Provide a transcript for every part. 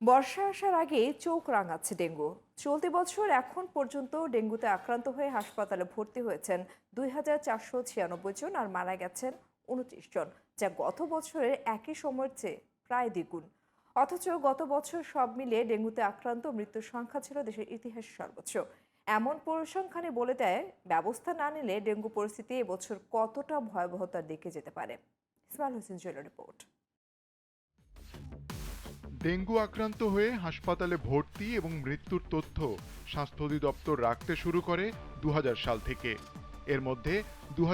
বর্ষা আসার আগে চোখ রাঙাচ্ছে ডেঙ্গু। চলতি বছর এখন পর্যন্ত ডেঙ্গুতে আক্রান্ত হয়ে হাসপাতালে ভর্তি হয়েছেন দুই হাজার চারশো ছিয়ানব্বই জন আর মারা গেছেন উনত্রিশ জন, যা গত বছরের একই সময়ের চেয়ে প্রায় দ্বিগুণ। অথচ গত বছর সব মিলিয়ে ডেঙ্গুতে আক্রান্ত মৃত্যুর সংখ্যা ছিল দেশের ইতিহাসে সর্বোচ্চ। এমন পরিসংখ্যানে বলে দেয়, ব্যবস্থা না নিলে ডেঙ্গু পরিস্থিতি এবছর কতটা ভয়াবহতার দিকে যেতে পারে। ইসমাইল হোসেন জুয়েল রিপোর্ট। ডেঙ্গু আক্রান্ত হয়ে হাসপাতালে ভর্তি এবং মৃত্যুর তথ্য স্বাস্থ্য অধিদপ্তর রাখতে শুরু করে দু হাজার সাল থেকে। এর মধ্যে দু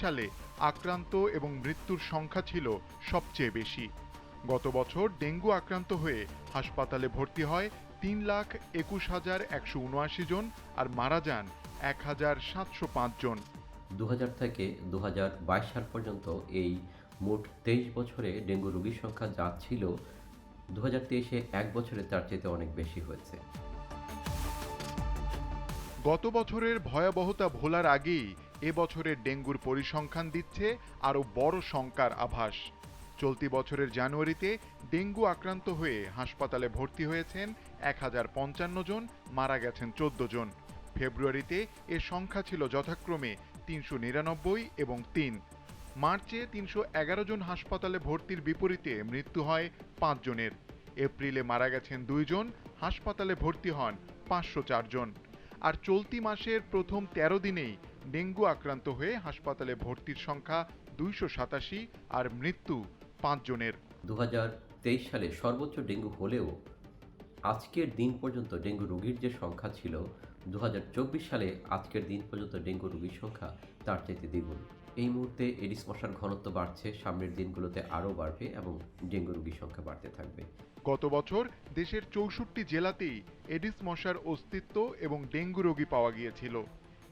সালে আক্রান্ত এবং মৃত্যুর সংখ্যা ছিল সবচেয়ে বেশি। গত বছর ডেঙ্গু আক্রান্ত হয়ে হাসপাতালে ভর্তি হয় তিন লাখ একুশ হাজার একশো উনআশি জন আর মারা যান এক হাজার সাতশো পাঁচ জন। দু হাজার থেকে দু হাজার বাইশ সাল পর্যন্ত এই মোট তেইশ বছরে ডেঙ্গু রোগীর সংখ্যা যা ছিল দু হাজার তেইশে এক বছরে তার চেয়ে অনেক বেশি হয়েছে। গত বছরের ভয়াবহতা ভোলার আগেই এবছরের ডেঙ্গুর পরিসংখ্যান দিচ্ছে আরও বড় শঙ্কার আভাস। চলতি বছরের জানুয়ারিতে ডেঙ্গু আক্রান্ত হয়ে হাসপাতালে ভর্তি হয়েছেন এক হাজার পঞ্চান্ন জন, মারা গেছেন চোদ্দ জন। ফেব্রুয়ারিতে এ সংখ্যা ছিল যথাক্রমে তিনশো নিরানব্বই এবং তিন। মার্চে তিনশো এগারো জন হাসপাতালে ভর্তির বিপরীতে মৃত্যু হয় পাঁচ জনের এপ্রিলে মারা গেছেন দুইজন, হাসপাতালে ভর্তি হন পাঁচশো চারজন আর চলতি মাসের প্রথম তেরো দিনেই ডেঙ্গু আক্রান্ত হয়ে হাসপাতালে ভর্তির সংখ্যা দুইশো সাতাশি আর মৃত্যু পাঁচ জনের দু সালে সর্বোচ্চ ডেঙ্গু হলেও আজকের দিন পর্যন্ত ডেঙ্গু রোগীর যে সংখ্যা ছিল দু হাজার চব্বিশ সালে আজকের দিন পর্যন্ত ডেঙ্গু রোগীর সংখ্যা তার চাইতে দ্বিগুণ। এই মুহূর্তে এডিস মশার ঘনত্ব বাড়ছে, সামনের দিনগুলোতে আরও বাড়বে এবং ডেঙ্গু রোগীর সংখ্যা বাড়তে থাকবে। গত বছর দেশের চৌষট্টি জেলাতেই এডিস মশার অস্তিত্ব এবং ডেঙ্গু রোগী পাওয়া গিয়েছিল।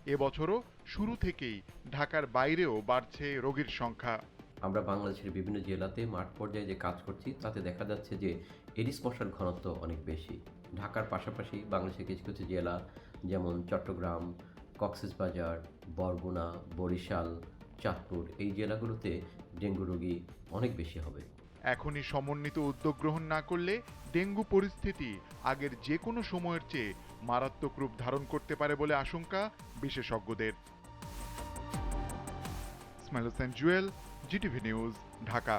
এবছরও শুরু থেকেই ঢাকার বাইরেও বাড়ছে রোগীর সংখ্যা। আমরা বাংলাদেশের বিভিন্ন জেলাতে মাঠ পর্যায়ে যে কাজ করছি, তাতে দেখা যাচ্ছে যে এডিস মশার ঘনত্ব অনেক বেশি। ঢাকার পাশাপাশি বাংলাদেশের কিছু কিছু জেলা, যেমন চট্টগ্রাম, কক্সবাজার, বরগুনা, বরিশাল, চাঁদপুর, এই জেলাগুলোতে ডেঙ্গু রোগী অনেক বেশি হবে। এখনই সমন্বিত উদ্যোগ গ্রহণ না করলে ডেঙ্গু পরিস্থিতি আগের যে কোনো সময়ের চেয়ে মারাত্মক রূপ ধারণ করতে পারে বলে আশঙ্কা বিশেষজ্ঞদের। Ismail Hossain Jewel GTV news Dhaka